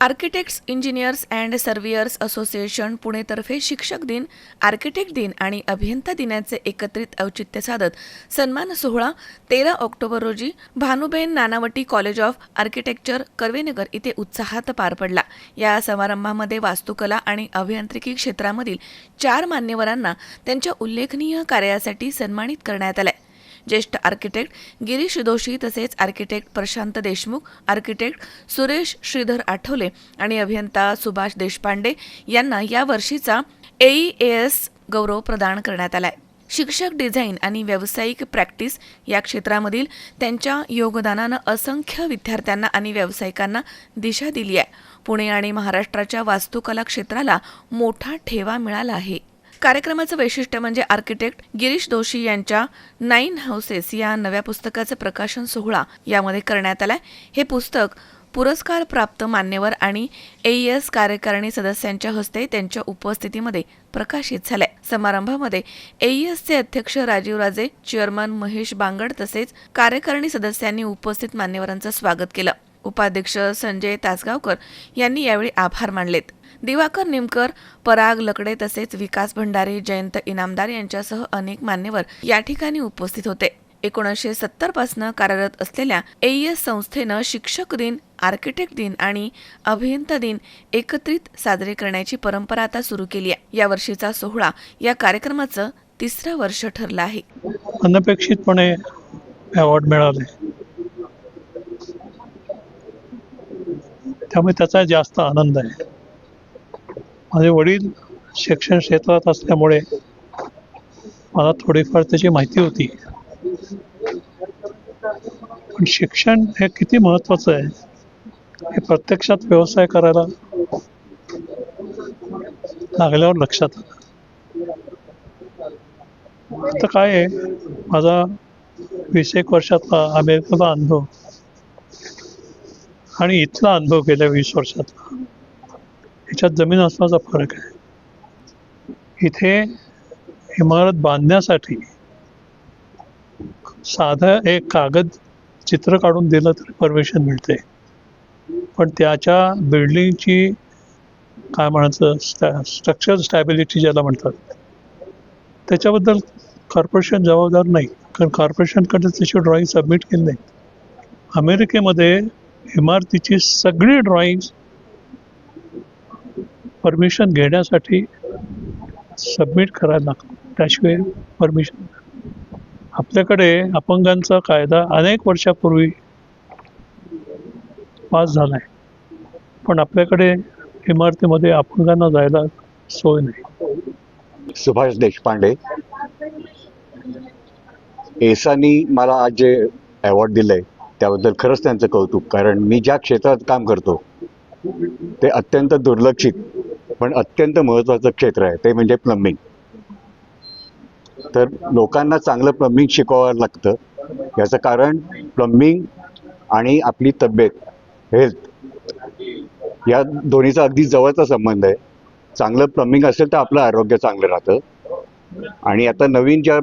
Architects engineers and surveyors association पुणेतर्फे शिक्षक दिन architect दिन आणि अभियंता दिनाचे एकत्रित औचित्य साधत सन्मान सोहळा तेरा ऑक्टोबर रोजी Bhanuben Nanavati college of architecture Karvenagar इथे उत्साहात पार पडला. या समारंभामध्ये वास्तुकला आणि अभियांत्रिकी क्षेत्रामधील चार मान्यवरांना त्यांच्या उल्लेखनीय कार्यासाठी सन्मानित करण्यात आलंय. ज्येष्ठ आर्किटेक्ट गिरीश दोशी तसेच आर्किटेक्ट प्रशांत देशमुख आर्किटेक्ट सुरेश श्रीधर आठवले आणि अभियंता सुभाष देशपांडे यांना या वर्षीचा एईएस गौरव प्रदान करण्यात आलाय. शिक्षक डिझाईन आणि व्यावसायिक प्रॅक्टिस या क्षेत्रामधील त्यांच्या योगदानानं असंख्य विद्यार्थ्यांना आणि व्यावसायिकांना दिशा दिली आहे. पुणे आणि महाराष्ट्राच्या वास्तुकला क्षेत्राला मोठा ठेवा मिळाला आहे. कार्यक्रमाचं वैशिष्ट्य म्हणजे आर्किटेक्ट गिरीश दोशी यांच्या नाईन हाऊसेस या नव्या पुस्तकाचं प्रकाशन सोहळा यामध्ये करण्यात आलाय. हे पुस्तक पुरस्कार प्राप्त मान्यवर आणि एईएस कार्यकारिणी सदस्यांच्या हस्ते त्यांच्या उपस्थितीमध्ये प्रकाशित झाले समारंभामध्ये एईएसचे अध्यक्ष राजीव राजे चेअरमन महेश बांगड तसेच कार्यकारिणी सदस्यांनी उपस्थित मान्यवरांचं स्वागत केलं. उपाध्यक्ष संजय तासगावकर यांनी यावेळी आभार मानलेत. दिवाकर निमकर पराग लकडे तसेच विकास भंडारे जयंत इनामदार यांच्यासह अनेक मान्यवर या ठिकाणी उपस्थित होते. एकोणीसशे सत्तर पासनं कार्यरत असलेल्या एईएस संस्थेनं शिक्षक दिन आर्किटेक्ट दिन आणि अभियंता दिन एकत्रित साजरे करण्याची परंपरा आता सुरू केली आहे. या वर्षीचा सोहळा या कार्यक्रमाचं तिसरं वर्ष ठरलं आहे. अनपेक्षितपणे अवॉर्ड मिळाले. त्यामुळे त्याचा जास्त आनंद आहे. माझे वडील शिक्षण क्षेत्रात असल्यामुळे मला थोडीफार त्याची माहिती होती. पण शिक्षण हे किती महत्वाचं आहे हे प्रत्यक्षात व्यवसाय करायला लागल्यावर लक्षात आलं. आता काय आहे माझा वीस एक वर्षातला अमेरिकेचा अनुभव आणि इथला अनुभव गेल्या वीस वर्षातला. याच्यात जमीन असण्याचा फरक आहे. इथे इमारत बांधण्यासाठी साधं एक कागद चित्र काढून दिलं तरी परमिशन मिळते. पण त्याच्या बिल्डिंगची काय म्हणायचं स्टॅ स्ट्रक्चर स्टॅबिलिटी ज्याला म्हणतात. त्याच्याबद्दल कॉर्पोरेशन जबाबदार नाही. कारण कॉर्पोरेशनकडे त्याची ड्रॉईंग सबमिट केली नाही. अमेरिकेमध्ये इमारतीची सगळी ड्रॉईंग्स परमिशन घेण्यासाठी सबमिट करायला लागतो त्याशिवाय परमिशन आपल्याकडे अपंगांचा कायदा अनेक वर्षापूर्वी पास झाला आहे पण आपल्याकडे इमारतीमध्ये अपंगांना जायला सोय नाही. सुभाष देशपांडे एसानी मला आज जे अवॉर्ड दिलंय त्याबद्दल खरंच त्यांचं कौतुक. कारण मी ज्या क्षेत्रात काम करतो ते अत्यंत दुर्लक्षित पण अत्यंत महत्त्वाचं क्षेत्र आहे ते म्हणजे प्लंबिंग तर लोकांना चांगलं प्लंबिंग शिकवावं लागतं. याचं कारण प्लंबिंग आणि आपली तब्येत हेल्थ या दोन्हीचा अगदी जवळचा संबंध आहे. चांगलं प्लंबिंग असेल तर आपलं आरोग्य चांगलं राहतं. आणि आता नवीन ज्या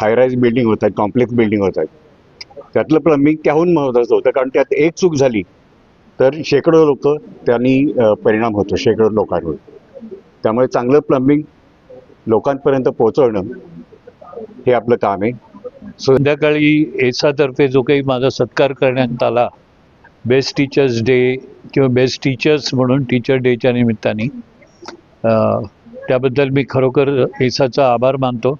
हायराईज बिल्डिंग होत आहेत कॉम्प्लेक्स बिल्डिंग होत आहेत त्यातलं प्लंबिंग त्याहून महत्त्वाचं होतं कारण त्यात एक चूक झाली. तर शेकडो लोक त्यांनी परिणाम होतो शेकडो लोकांवर. त्यामुळे चांगलं प्लंबिंग लोकांपर्यंत पोहोचवणं हे आपलं काम आहे. संध्याकाळी एसातर्फे जो काही माझा सत्कार करण्यात आला बेस्ट टीचर्स डे किंवा बेस्ट टीचर्स म्हणून टीचर डेच्या निमित्ताने त्याबद्दल मी खरोखर एसाचा आभार मानतो.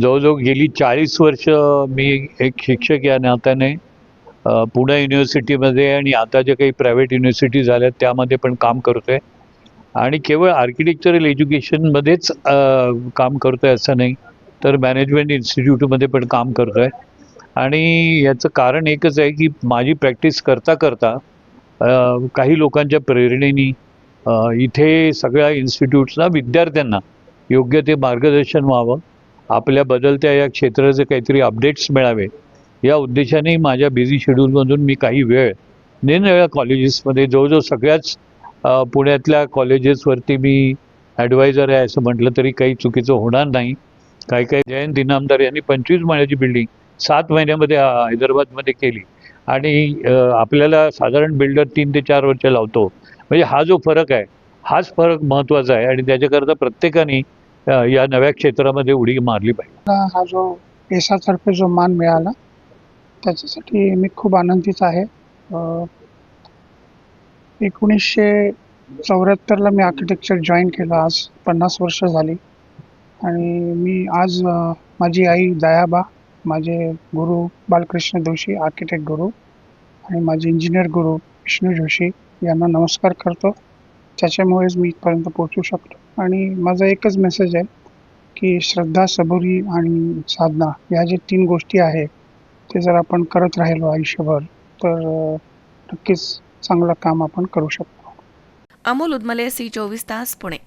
जवळजवळ गेली चाळीस वर्ष मी एक शिक्षक या नात्याने पुणे युनिव्हर्सिटीमध्ये आणि आता जे काही प्रायव्हेट युनिव्हर्सिटी झाल्या त्यामध्ये पण काम करतोय. आणि केवळ आर्किटेक्चरल एज्युकेशनमध्येच काम करतोय असं नाही तर मॅनेजमेंट इन्स्टिट्यूटमध्ये पण काम करतोय. आणि याचं कारण एकच आहे की माझी प्रॅक्टिस करता करता काही लोकांच्या प्रेरणेनी इथे सगळ्या इन्स्टिट्यूट्सना विद्यार्थ्यांना योग्य ते मार्गदर्शन व्हावं. आपल्या बदलत्या या क्षेत्राचे काहीतरी अपडेट्स मिळावे. या उद्देशाने माझ्या बिझी शेड्यूलमधून मी काही वेळ निरनिळ्या कॉलेजेसमध्ये जवळजवळ सगळ्याच पुण्यातल्या कॉलेजेसवरती मी ॲडवायझर आहे असं म्हटलं तरी काही चुकीचं होणार नाही. काही काही जयंत इनामदार यांनी पंचवीस माळ्याची बिल्डिंग सात महिन्यामध्ये हैदराबादमध्ये केली. आणि आपल्याला साधारण बिल्डर तीन ते चार वर्ष लावतो. म्हणजे हा जो फरक आहे हाच फरक महत्त्वाचा आहे आणि त्याच्याकरता प्रत्येकाने या नव्या क्षेत्रामध्ये उडी मारली पाहिजे. हा जो एसातर्फे जो मान मिळाला त्याच्यासाठी मी खूप आनंदीच आहे. एकोणीसशे चौऱ्याहत्तरला मी आर्किटेक्चर जॉईन केलं. आज पन्नास वर्ष झाली. आणि मी आज माझी आई दयाबा माझे गुरु बालकृष्ण जोशी आर्किटेक्ट गुरु आणि माझे इंजिनियर गुरु विष्णू जोशी यांना नमस्कार करतो. त्याच्यामुळेच मी इथपर्यंत पोहोचू शकतो. आणि माझा एकच मेसेज आहे की श्रद्धा सबुरी आणि साधना या ज्या तीन गोष्टी आहे ते जर आपण करत राहिलो आयुष्यभर तर नक्कीच चांगलं काम आपण करू शकतो. अमोल उदमले सी चोवीस तास पुणे.